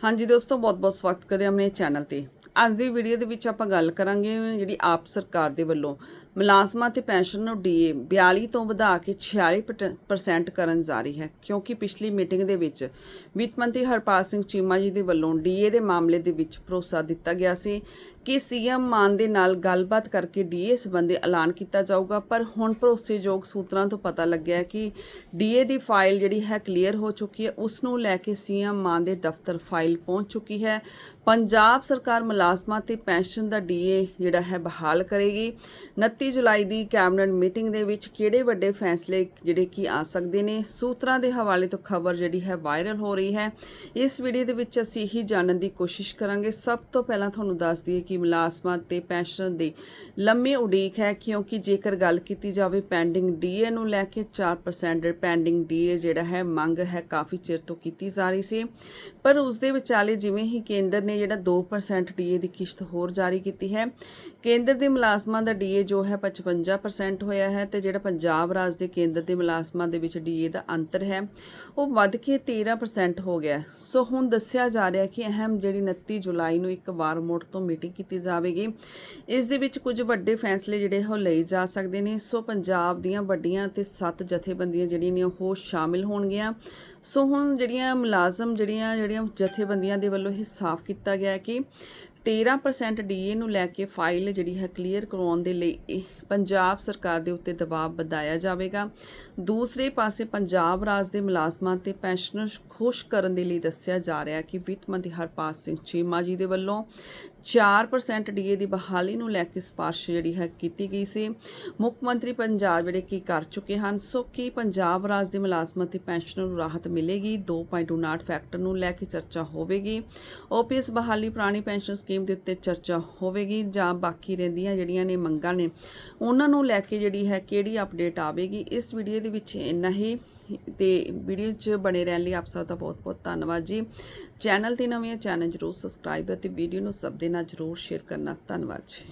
ਹਾਂਜੀ ਦੋਸਤੋ, ਬਹੁਤ-ਬਹੁਤ ਸਵਾਗਤ ਕਰਦੇ ਹਾਂ ਆਪਣੇ ਚੈਨਲ ਤੇ। ਅੱਜ ਦੀ ਵੀਡੀਓ ਦੇ ਵਿੱਚ ਆਪਾਂ ਗੱਲ ਕਰਾਂਗੇ ਜਿਹੜੀ ਆਪ ਸਰਕਾਰ ਦੇ ਵੱਲੋਂ ਮੁਲਾਜ਼ਮਾਂ ਤੇ ਪੈਨਸ਼ਨ ਨੂੰ ਡੀਏ 42 ਤੋਂ ਵਧਾ ਕੇ 46% ਕਰਨ ਜਾ ਰਹੀ ਹੈ, ਕਿਉਂਕਿ ਪਿਛਲੀ ਮੀਟਿੰਗ ਦੇ ਵਿੱਚ ਵਿੱਤ ਮੰਤਰੀ ਹਰਪਾਲ ਸਿੰਘ ਚੀਮਾ ਜੀ ਦੇ ਵੱਲੋਂ ਡੀਏ ਦੇ ਮਾਮਲੇ ਦੇ ਵਿੱਚ ਭਰੋਸਾ ਦਿੱਤਾ ਗਿਆ ਸੀ ਕਿ ਸੀਐਮ ਮਾਨ ਦੇ ਨਾਲ ਗੱਲਬਾਤ ਕਰਕੇ ਡੀਏ ਸੰਬੰਧੀ ਐਲਾਨ ਕੀਤਾ ਜਾਊਗਾ, ਪਰ ਹੁਣ ਭਰੋਸੇਯੋਗ ਸੂਤਰਾਂ ਤੋਂ ਪਤਾ ਲੱਗਿਆ ਹੈ ਕਿ ਡੀਏ ਦੀ ਫਾਈਲ ਜਿਹੜੀ ਹੈ ਕਲੀਅਰ ਹੋ ਚੁੱਕੀ ਹੈ, ਉਸ ਨੂੰ ਲੈ ਕੇ ਸੀਐਮ ਮਾਨ ਦੇ ਦਫ਼ਤਰ ਫਾਈਲ ਪਹੁੰਚ ਚੁੱਕੀ ਹੈ। ਪੰਜਾਬ ਸਰਕਾਰ ਮੁਲਾਜ਼ਮਾਂ ਤੇ ਪੈਨਸ਼ਨ ਦਾ ਡੀਏ ਜਿਹੜਾ ਹੈ ਬਹਾਲ ਕਰੇਗੀ। 29 ਜੁਲਾਈ ਦੀ ਕੈਬਨਿਟ ਮੀਟਿੰਗ ਦੇ ਵਿੱਚ ਕਿਹੜੇ ਵੱਡੇ ਫੈਸਲੇ ਜਿਹੜੇ ਕੀ ਆ ਸਕਦੇ ਨੇ, ਸੂਤਰਾਂ ਦੇ ਹਵਾਲੇ ਤੋਂ ਖਬਰ ਜਿਹੜੀ ਹੈ ਵਾਇਰਲ ਹੋ ਰਹੀ ਹੈ। ਇਸ ਵੀਡੀਓ ਦੇ ਵਿੱਚ ਅਸੀਂ ਇਹੀ ਜਾਣਨ ਦੀ ਕੋਸ਼ਿਸ਼ ਕਰਾਂਗੇ। ਸਭ ਤੋਂ ਪਹਿਲਾਂ ਤੁਹਾਨੂੰ ਦੱਸ ਦਈਏ ਕਿ ਮੁਲਾਜ਼ਮਾਂ ਤੇ ਪੈਨਸ਼ਨ ਦੀ ਲੰਮੀ ਉਡੀਕ ਹੈ, ਕਿਉਂਕਿ ਜੇਕਰ ਗੱਲ ਕੀਤੀ ਜਾਵੇ ਪੈਂਡਿੰਗ ਡੀਏ ਨੂੰ ਲੈ ਕੇ 4% ਪੈਂਡਿੰਗ ਡੀਏ ਜਿਹੜਾ ਹੈ ਮੰਗ ਹੈ ਕਾਫੀ ਚਿਰ ਤੋਂ ਕੀਤੀ ਜਾ ਰਹੀ ਸੀ। ਪਰ ਉਸ ਦੇ ਵਿਚਾਲੇ ਜਿਵੇਂ ਹੀ ਕੇਂਦਰ ਨੇ ਜਿਹੜਾ 2% ਡੀਏ ਦੀ ਕਿਸ਼ਤ ਹੋਰ ਜਾਰੀ ਕੀਤੀ ਹੈ, ਕੇਂਦਰ ਦੇ ਮੁਲਾਜ਼ਮਾਂ ਦਾ ਡੀਏ ਜੋ ਹੈ 55% ਹੋਇਆ ਹੈ ਤੇ ਜਿਹੜਾ ਪੰਜਾਬ ਰਾਜ ਦੇ ਕੇਂਦਰ ਦੇ ਮੁਲਾਜ਼ਮਾਂ ਦੇ ਵਿੱਚ ਡੀਏ ਦਾ ਅੰਤਰ ਹੈ, ਉਹ ਵੱਧ ਕੇ 13% ਹੋ ਗਿਆ ਸੋ ਹੁਣ ਦੱਸਿਆ ਜਾ ਰਿਹਾ ਕਿ ਅਹਿਮ ਜਿਹੜੀ 29 ਜੁਲਾਈ ਨੂੰ ਇੱਕ ਵਾਰ ਮੁੜ ਤੋਂ ਮੀਟਿੰਗ ਕੀਤੀ ਜਾਵੇਗੀ। ਇਸ ਦੇ ਵਿੱਚ ਕੁਝ ਵੱਡੇ ਫੈਸਲੇ ਜਿਹੜੇ ਉਹ ਲਏ ਜਾ ਸਕਦੇ ਨੇ। ਸੋ ਪੰਜਾਬ ਦੀਆਂ ਵੱਡੀਆਂ ਤੇ ਸੱਤ ਜਥੇਬੰਦੀਆਂ ਜਿਹੜੀਆਂ ਨੇ, ਉਹ ਸ਼ਾਮਿਲ ਹੋਣਗੀਆਂ। ਸੋ ਹੁਣ ਜਿਹੜੀਆਂ ਮੁਲਾਜ਼ਮ ਜਿਹੜੀਆਂ ਜਿਹੜੀਆਂ ਜਥੇਬੰਦੀਆਂ ਦੇ ਵੱਲੋਂ ਇਹ ਸਾਫ਼ ਕੀਤਾ ਗਿਆ ਹੈ ਕਿ 13% ਡੀਏ ਨੂੰ ਲੈ ਕੇ ਫਾਈਲ ਜਿਹੜੀ ਹੈ ਕਲੀਅਰ ਕਰਵਾਉਣ ਦੇ ਲਈ ਇਹ ਪੰਜਾਬ ਸਰਕਾਰ ਦੇ ਉੱਤੇ ਦਬਾਅ ਵਧਾਇਆ ਜਾਵੇਗਾ। ਦੂਸਰੇ ਪਾਸੇ ਪੰਜਾਬ ਰਾਜ ਦੇ ਮੁਲਾਜ਼ਮਾਂ ਤੇ ਪੈਨਸ਼ਨਰ ਖੁਸ਼ ਕਰਨ ਦੇ ਲਈ ਦੱਸਿਆ ਜਾ ਰਿਹਾ ਕਿ ਵਿੱਤ ਮੰਤਰੀ ਹਰਪਾਲ ਸਿੰਘ ਚੀਮਾ ਜੀ ਦੇ ਵੱਲੋਂ 4% ਡੀਏ ਦੀ ਬਹਾਲੀ ਨੂੰ ਲੈ ਕੇ ਸਿਫਾਰਿਸ਼ ਜਿਹੜੀ ਹੈ ਕੀਤੀ ਗਈ ਸੀ। ਮੁੱਖ ਮੰਤਰੀ ਪੰਜਾਬ ਜਿਹੜੇ ਕੀ ਕਰ ਚੁੱਕੇ ਹਨ, ਸੋ ਕੀ ਪੰਜਾਬ ਰਾਜ ਦੇ ਮੁਲਾਜ਼ਮਾਂ ਤੇ ਪੈਨਸ਼ਨਰ ਨੂੰ ਰਾਹਤ ਮਿਲੇਗੀ? 2.29 ਫੈਕਟਰ ਨੂੰ ਲੈ ਕੇ ਚਰਚਾ ਹੋਵੇਗੀ। ਓਪੀਐਸ ਬਹਾਲੀ ਪੁਰਾਣੀ ਪੈਨਸ਼ਨ ਸਕੀਮ ਦੇ ਉੱਤੇ ਚਰਚਾ ਹੋਵੇਗੀ ਜਾਂ ਬਾਕੀ ਰਹਿੰਦੀਆਂ ਜਿਹੜੀਆਂ ਨੇ ਮੰਗਾਂ ਨੇ, ਉਹਨਾਂ ਨੂੰ ਲੈ ਕੇ ਜਿਹੜੀ ਹੈ ਕਿਹੜੀ ਅਪਡੇਟ ਆਵੇਗੀ? ਇਸ ਵੀਡੀਓ ਦੇ ਵਿੱਚ ਇੰਨਾ ਹੀ। ਤੇ ਵੀਡੀਓ 'ਚ ਬਣੇ ਰਹਿਣ ਲਈ ਆਪ ਸਭ ਦਾ ਬਹੁਤ-ਬਹੁਤ ਧੰਨਵਾਦ ਜੀ। ਚੈਨਲ ਤੇ ਨਵੇਂ ਚੈਨਲ ਜਰੂਰ ਸਬਸਕ੍ਰਾਈਬ ਅਤੇ ਵੀਡੀਓ ਨੂੰ ਸਭ ਦੇ ਨਾਲ ਜਰੂਰ ਸ਼ੇਅਰ ਕਰਨਾ। ਧੰਨਵਾਦ ਜੀ।